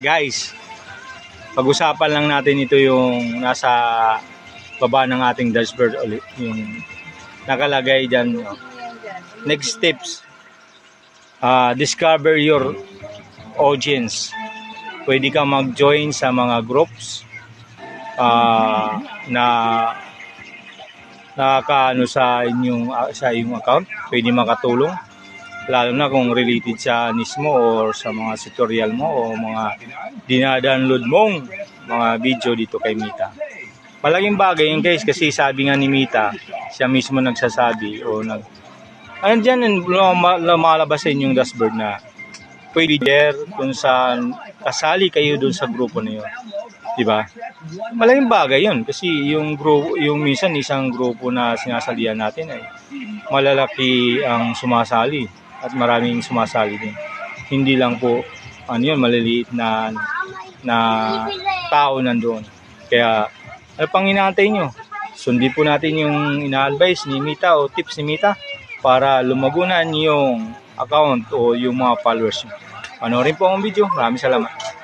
Guys, pag-usapan lang natin ito yung nasa baba ng ating dashboard ulit. Yung nakalagay dyan. Next steps. Ah, discover your audience. Pwede ka mag-join sa mga groups ah, na nakakaano sa inyong sa iyong account. Pwede makatulong lalo na kung related sa anis mo or sa mga tutorial mo o mga dinadownload mong mga video dito kay Mita. Malaking bagay yun guys kasi sabi nga ni Mita, siya mismo nagsasabi o nag Ayan dyan, luma- lumalabas sa inyong dashboard na pwede there kung saan kasali kayo dun sa grupo na yun. Diba? Malaking bagay yun kasi yung grupo, yung minsan isang grupo na sinasalihan natin ay malalaki ang sumasali at maraming sumasali din. Hindi lang po ano yun, maliliit na na tao nandoon. Kaya ano pang inaantay nyo? Sundin po natin yung ina-advise ni Mita o tips ni Mita para lumagunan yung account o yung mga followers nyo. Panoorin po ang video. Maraming salamat.